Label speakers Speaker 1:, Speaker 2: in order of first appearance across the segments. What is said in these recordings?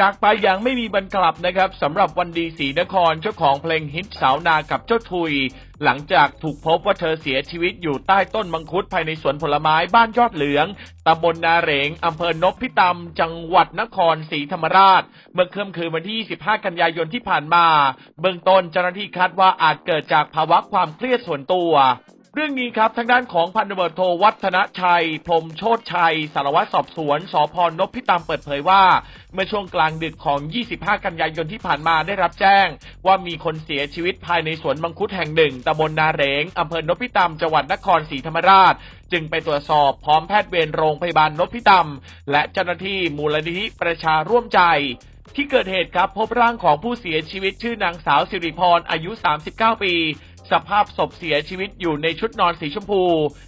Speaker 1: จากไปอย่างไม่มีบรรกลับนะครับสำหรับวันดีศรีนครเจ้าของเพลงฮิตสาวนากับเจ้าทุย หลังจากถูกพบว่าเธอเสียชีวิตอยู่ใต้ต้นมังคุดภายในสวนผลไม้บ้านยอดเหลืองตำบลนาเหรงอำเภอนพิตำจังหวัดนครศรีธรรมราช เมื่อค่ำคืนวันที่ 25 กันยายนที่ผ่านมา เบื้องต้นเจ้าหน้าที่คาดว่าอาจเกิดจากภาวะความเครียดส่วนตัว เรื่องนี้ครับทางด้านของพันตำรวจโทวัฒนชัย พรมโชตชัย สารวัตรสอบสวนสพนพิตามเปิดเผยว่า เมื่อช่วงกลางดึกของ 25 กันยายนที่ผ่านมาได้รับแจ้ง ว่ามีคนเสียชีวิตภายในสวนมังคุดแห่งหนึ่งตำบลนาเรงอำเภอนพิตามจังหวัดนครศรีธรรมราช จึงไปตรวจสอบพร้อมแพทย์เวรโรงพยาบาลนพิตามและเจ้าหน้าที่มูลนิธิประชาร่วมใจที่เกิดเหตุครับพบร่างของผู้เสียชีวิตชื่อนางสาวสิริพรอายุ 39 ปี สภาพศพเสียชีวิตอยู่ในชุดนอนสีชมพู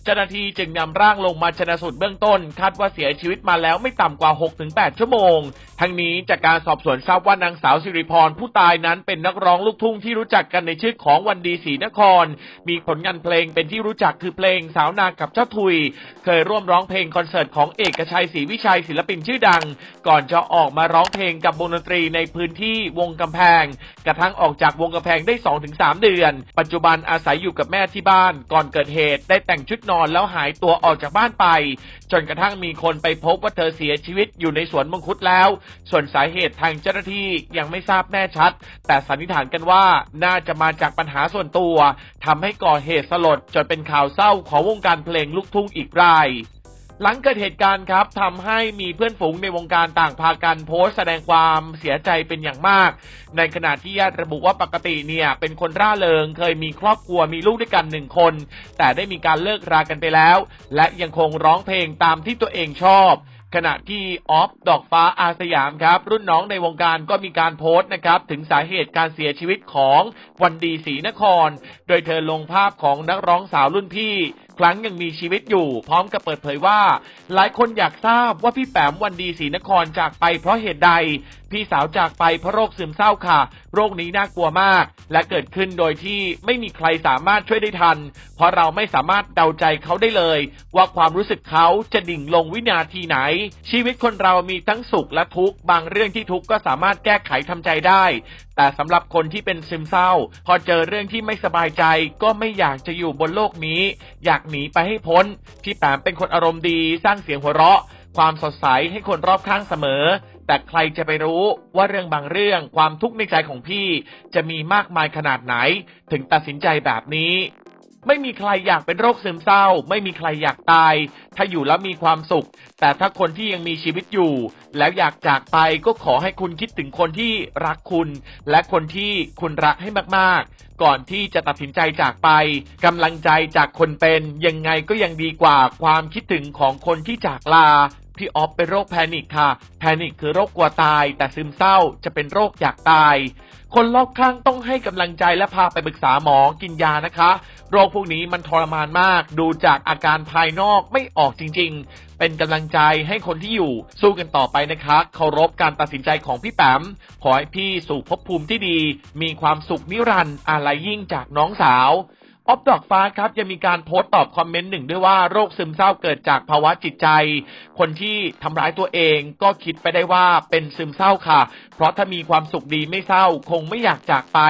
Speaker 1: เจ้าหน้าที่จึงนำร่างลงมาชนะสูตรเบื้องต้น คาดว่าเสียชีวิตมาแล้วไม่ต่ำกว่า 6-8 ชั่วโมง ทั้งนี้จากการสอบสวนทราบว่านางสาวสิริพรผู้ตายนั้นเป็นนักร้องลูกทุ่งที่รู้จักกันในชื่อของวันดีศรีนคร มีผลงานเพลงเป็นที่รู้จักคือเพลงสาวนากับเจ้าทุย เคยร่วมร้องเพลงคอนเสิร์ตของเอกชัยศรีวิชัยศิลปินชื่อดัง ก่อนจะออกมาร้องเพลงกับวงดนตรีในพื้นที่วงกำแพง กระทั่งออกจากวงกำแพงได้ 2-3 เดือน ปัจจุบันอาศัยอยู่กับแม่ที่บ้าน ก่อนเกิดเหตุได้แต่งชุดนอนแล้วหายตัวออกจากบ้านไป จนกระทั่งมีคนไปพบว่าเธอเสียชีวิตอยู่ในสวนมังคุดแล้ว ส่วนสาเหตุทางเจ้าหน้าที่ยังไม่ทราบแน่ชัด แต่สันนิษฐานกันว่าน่าจะมาจากปัญหาส่วนตัวทำให้ก่อเหตุสลดจนเป็นข่าวเศร้าของวงการเพลงลูกทุ่งอีกราย หลังเกิดเหตุการณ์ครับทำให้มีเพื่อนฝูงในวงการต่างพากันโพสต์แสดงความเสียใจเป็นอย่างมาก ในขณะที่ญาติระบุว่าปกติเนี่ย เป็นคนร่าเริงเคยมีครอบครัวมีลูกด้วยกันหนึ่งคน แต่ได้มีการเลิกรากันไปแล้ว และยังคงร้องเพลงตามที่ตัวเองชอบขณะที่ออฟดอกฟ้าอาสยามครับ รุ่นน้องในวงการก็มีการโพสต์นะครับ ถึงสาเหตุการเสียชีวิตของวันดีศรีนคร โดยเธอลงภาพของนักร้องสาวรุ่นพี่ครั้งยังมีชีวิตอยู่ พร้อมกับเปิดเผยว่า หลายคนอยากทราบว่าพี่แปมวันดีศรีนครจากไปเพราะเหตุใด พี่สาวจากไปเพราะโรคซึมเศร้าค่ะ โรคนี้น่ากลัวมาก และเกิดขึ้นโดยที่ไม่มีใครสามารถช่วยได้ทัน เพราะเราไม่สามารถเดาใจเขาได้เลย ว่าความรู้สึกเขาจะดิ่งลงวินาทีไหน ชีวิตคนเรามีทั้งสุขและทุกข์บางเรื่องที่ทุกข์ก็สามารถแก้ไขทำใจได้ แต่สำหรับคนที่เป็นซึมเศร้า พอเจอเรื่องที่ไม่สบายใจก็ไม่อยากจะอยู่บนโลกนี้ อยากหนีไปให้พ้น พี่แปมเป็นคนอารมณ์ดีสร้างเสียงหัวเราะ ความสดใสให้คนรอบข้างเสมอ แต่ใครจะไปรู้ว่าเรื่องบางเรื่องความทุกข์ในใจของพี่ จะมีมากมายขนาดไหน ถึงตัดสินใจแบบนี้ ไม่มีใครอยากเป็นโรคซึมเศร้า ไม่มีใครอยากตาย ถ้าอยู่แล้วมีความสุข แต่ถ้าคนที่ยังมีชีวิตอยู่ แล้วอยากจากไปก็ขอให้คุณคิดถึงคนที่รักคุณ และคนที่คุณรักให้มากๆ ก่อนที่จะตัดสินใจจากไปกำลังใจจากคนเป็นยังไงก็ยังดีกว่าความคิดถึงของคนที่จากลา พี่ออฟเป็นโรคแพนิคค่ะ แพนิคคือโรคกลัวตาย แต่ซึมเศร้าจะเป็นโรคอยากตาย คนรอบข้างต้องให้กำลังใจและพาไปปรึกษาหมอกินยานะคะ โรคพวกนี้มันทรมานมาก ดูจากอาการภายนอกไม่ออกจริง ๆ เป็นกำลังใจให้คนที่อยู่ สู้กันต่อไปนะคะเคารพการตัดสินใจของพี่แปมขอให้พี่สู่ภพภูมิที่ดี มีความสุขนิรันดร์อะไรยิ่งจากน้องสาว ออฟดอกฟ้าครับยังมีการโพสต์ตอบคอมเมนต์หนึ่งด้วยว่าโรคซึมเศร้าเกิดจากภาวะจิตใจ คนที่ทำร้ายตัวเองก็คิดไปได้ว่าเป็นซึมเศร้าค่ะ เพราะถ้ามีความสุขดีไม่เศร้าคงไม่อยากจากไป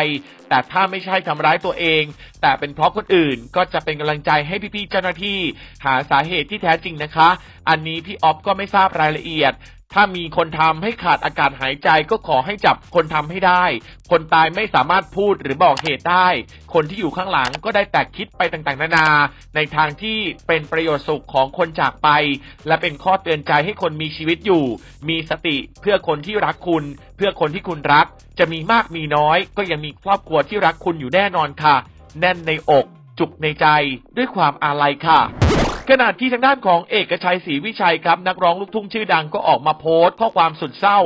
Speaker 1: แต่ถ้าไม่ใช่ทำร้ายตัวเอง แต่เป็นเพราะคนอื่นก็จะเป็นกำลังใจให้พี่ๆเจ้าหน้าที่ หาสาเหตุที่แท้จริงนะคะ อันนี้พี่ออฟก็ไม่ทราบรายละเอียด ถ้ามีคนทำให้ขาดอากาศหายใจก็ขอให้จับคนทำให้ได้ คนตายไม่สามารถพูดหรือบอกเหตุได้ คนที่อยู่ข้างหลังก็ได้แต่คิดไปต่างๆ นานา ในทางที่เป็นประโยชน์สุขของคนจากไป และเป็นข้อเตือนใจให้คนมีชีวิตอยู่ มีสติเพื่อคนที่รักคุณ เพื่อคนที่คุณรัก จะมีมากมีน้อย ก็ยังมีครอบครัวที่รักคุณอยู่แน่นอนค่ะ แน่นในอก จุกในใจด้วยความอาลัยค่ะ ขณะที่ทางด้านของเอกชัยศรีวิชัยครับ นักร้องลูกทุ่งชื่อดังก็ออกมาโพสต์ข้อความสุดเศร้า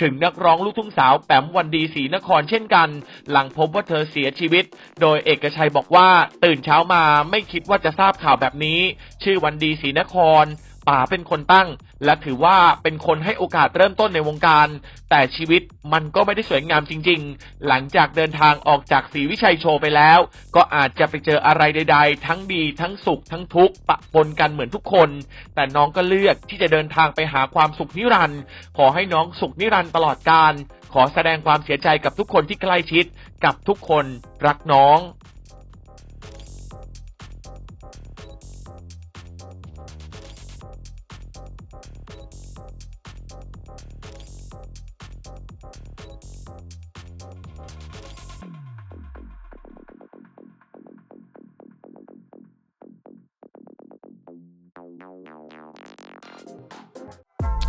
Speaker 1: ถึงนักร้องลูกทุ่งสาวแปมวันดีศรีนครเช่นกัน หลังพบว่าเธอเสียชีวิต โดยเอกชัยบอกว่าตื่นเช้ามาไม่คิดว่าจะทราบข่าวแบบนี้ ชื่อวันดีศรีนคร ป๋าเป็นคนตั้ง และถือว่าเป็นคนให้โอกาสเริ่มต้นในวงการ แต่ชีวิตมันก็ไม่ได้สวยงามจริง ๆ หลังจากเดินทางออกจากศรีวิชัยโชว์ไปแล้ว ก็อาจจะไปเจออะไรใด ๆ ทั้งดีทั้งสุขทั้งทุกข์ปะปนกันเหมือนทุกคน แต่น้องก็เลือกที่จะเดินทางไปหาความสุขนิรันดร์ขอให้น้องสุขนิรันดร์ตลอดกาลขอแสดงความเสียใจกับทุกคนที่ใกล้ชิดกับทุกคนรักน้อง Thank you.